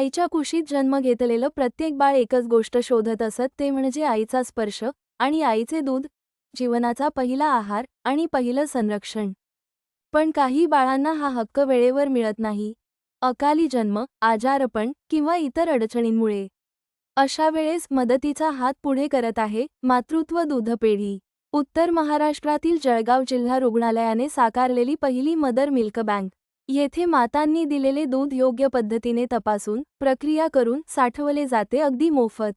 आईच्या कुशीत जन्म घेतलेलं प्रत्येक बाळ एकच गोष्ट शोधत असत ते म्हणजे आईचा स्पर्श आणि आईचे दूध जीवनाचा पहिला आहार आणि पहिलं संरक्षण. पण काही बाळांना हा हक्क वेळेवर मिळत नाही. अकाली जन्म आजारपण किंवा इतर अडचणींमुळे. अशा वेळेस मदतीचा हात पुढे करत आहे मातृत्व दूधपेढी. उत्तर महाराष्ट्रातील जळगाव जिल्हा रुग्णालयाने साकारलेली पहिली मदर मिल्क बँक. येथे मातांनी दिलेले दूध योग्य पद्धतीने तपासून प्रक्रिया करून साठवले जाते अगदी मोफत.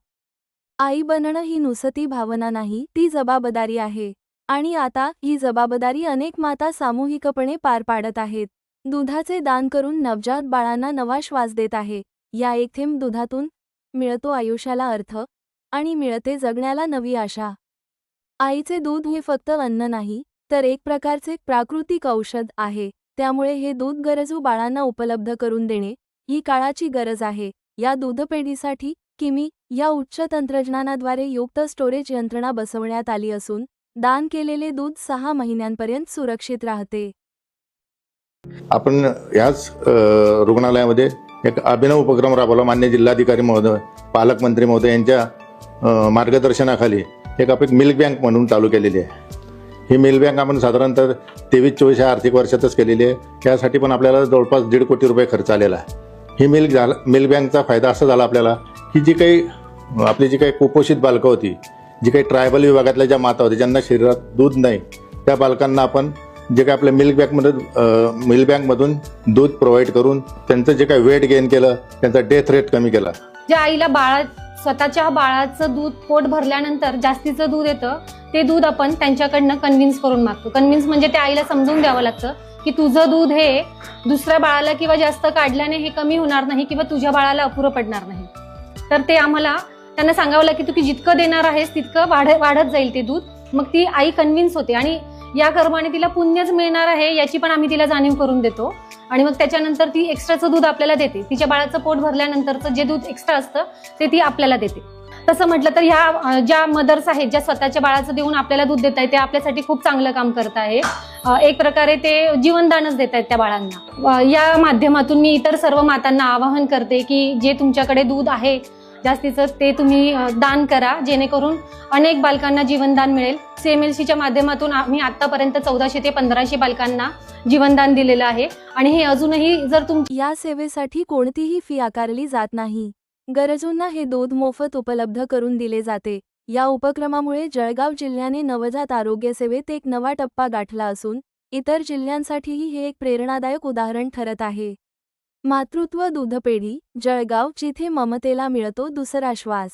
आई बनणं ही नुसती भावना नाही ती जबाबदारी आहे. आणि आता ही जबाबदारी अनेक माता सामूहिकपणे पार पाडत आहेत. दुधाचे दान करून नवजात बाळांना नवा श्वास देत आहे. या एक थेंब दुधातून मिळतो आयुष्याला अर्थ आणि मिळते जगण्याला नवी आशा. आईचे दूध हे फक्त अन्न नाही तर एक प्रकारचे प्राकृतिक औषध आहे. त्यामुळे हे दूध गरजू बाळांना उपलब्ध करून देणे ही काळाची गरज आहे. या दूधपेढीसाठी किमी या उच्च तंत्रज्ञानाद्वारे युक्त स्टोरेज यंत्रणा बसवण्यात आली असून दान केलेले दूध सहा महिन्यांपर्यंत सुरक्षित राहते. आपण याच रुग्णालयामध्ये एक अभिनव उपक्रम राबवला. मान्य जिल्हाधिकारी महोदय पालकमंत्री महोदय यांच्या मार्गदर्शनाखाली एक आपण मिल्क बँक म्हणून चालू केलेली आहे. ही मेल बँक आपण साधारणतः तेवीस चोवीस या आर्थिक वर्षातच केलेली आहे. त्यासाठी पण आपल्याला जवळपास दीड कोटी रुपये खर्च आलेला आहे. ही मिल्क झाला मिल बँकचा फायदा असा झाला आपल्याला की जी काही आपली जी काही कुपोषित बालकं होती जी काही ट्रायबल विभागातल्या ज्या माता होत्या ज्यांना शरीरात दूध नाही त्या बालकांना आपण जे काही आपल्या मिल्क बँकमध्ये मिल्क बँकमधून दूध प्रोव्हाइड करून त्यांचं जे काही वेट गेन केलं त्यांचा डेथ रेट कमी केला. ज्या आईला बाळा स्वतःच्या बाळाचं दूध पोट भरल्यानंतर जास्तीचं दूध येतं ते दूध आपण त्यांच्याकडनं कन्व्हिन्स करून मागतो. कन्व्हिन्स म्हणजे त्या आईला समजून द्यावं लागतं की तुझं दूध हे दुसऱ्या बाळाला किंवा जास्त काढल्याने हे कमी होणार नाही किंवा तुझ्या बाळाला अपुरं पडणार नाही. तर ते आम्हाला त्यांना सांगावं लागतं की तू जितकं देणार आहेस तितकं वाढ वाढत जाईल ते दूध. मग ती आई कन्व्हिन्स होते आणि या कर्माने तिला पुण्यच मिळणार आहे याची पण आम्ही तिला जाणीव करून देतो. आणि मग त्याच्यानंतर ती एक्स्ट्राचं दूध आपल्याला देते. तिच्या बाळाचं पोट भरल्यानंतरचं जे दूध एक्स्ट्रा असतं ते ती आपल्याला देते. तसं म्हटलं तर ह्या ज्या मदर्स आहेत ज्या स्वतःच्या बाळाचं देऊन आपल्याला दूध देत आहेत ते आपल्यासाठी खूप चांगलं काम करत आहे. एक प्रकारे ते जीवनदानच देत आहेत त्या बाळांना. या माध्यमातून मी इतर सर्व मातांना आवाहन करते की जे तुमच्याकडे दूध आहे जास्तीचं ते तुम्ही दान करा जेणेकरून अनेक बालकांना जीवनदान मिळेल. सीएमएलसीच्या माध्यमातून आम्ही आतापर्यंत चौदाशे ते पंधराशे बालकांना जीवनदान दिलेलं आहे. आणि हे अजूनही जर तुम या सेवेसाठी कोणतीही फी आकारली जात नाही. गरजूंना हे दूध मोफत उपलब्ध करून दिले जाते. या उपक्रमामुळे जळगाव जिल्ह्याने नवजात आरोग्य सेवेत एक नवा टप्पा गाठला असून इतर जिल्ह्यांसाठीही हे एक प्रेरणादायक उदाहरण ठरत आहे. मातृत्व दूधपेढी जळगाव जिथे ममतेला मिळतो दुसरा श्वास.